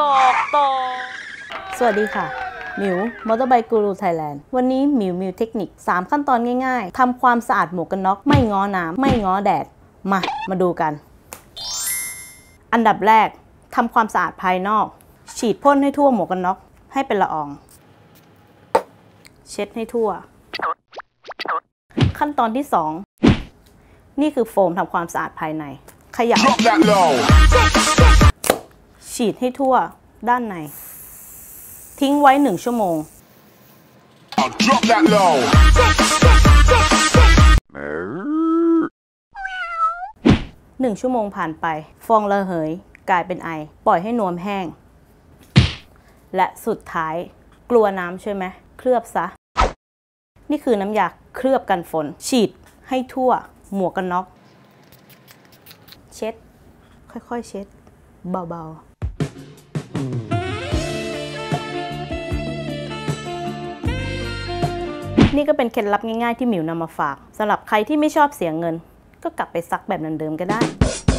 บอกต่อ สวัสดีค่ะ หมิวมอเตอร์ไบค์กูรูไทยแลนด์วันนี้หมิวมิวเทคนิค 3 ขั้นตอนง่ายๆทำความสะอาดหมวกกันน็อกไม่ง้อน้ำไม่ง้อแดด มา มาดูกัน อันดับแรกทำความสะอาดภายนอก ฉีดพ่นให้ทั่วหมวกกันน็อกให้เป็นละออง เช็ดให้ทั่ว ขั้นตอนที่ 2 นี่คือโฟมทำความสะอาดภายใน ขยับ Drop that low. ฉีดให้ทั่วด้านใน ทิ้งไว้1ชั่วโมง I'll drop that low. 1ชั่วโมงผ่านไป ฟองระเหย กลายเป็นไอ ปล่อยให้นวมแห้ง และสุดท้ายกลัวน้ำใช่ไหม เคลือบซะ นี่คือน้ำยาเคลือบกันฝน ฉีดให้ทั่ว หมวกกันน็อก เช็ด ค่อยๆ เช็ด เบาๆ นี่ก็เป็นเคล็ดลับง่ายๆที่หมิวนำมาฝากสำหรับใครที่ไม่ชอบเสียงเงิน ก็กลับไปซักแบบเดิมๆก็ได้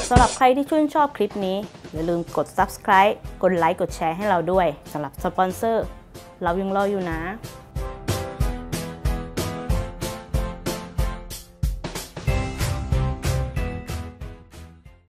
สำหรับใครที่ชื่นชอบคลิปนี้ อย่าลืมกด subscribe กดไลค์กดแชร์ให้เราด้วยสำหรับสปอนเซอร์ เรายังรออยู่นะ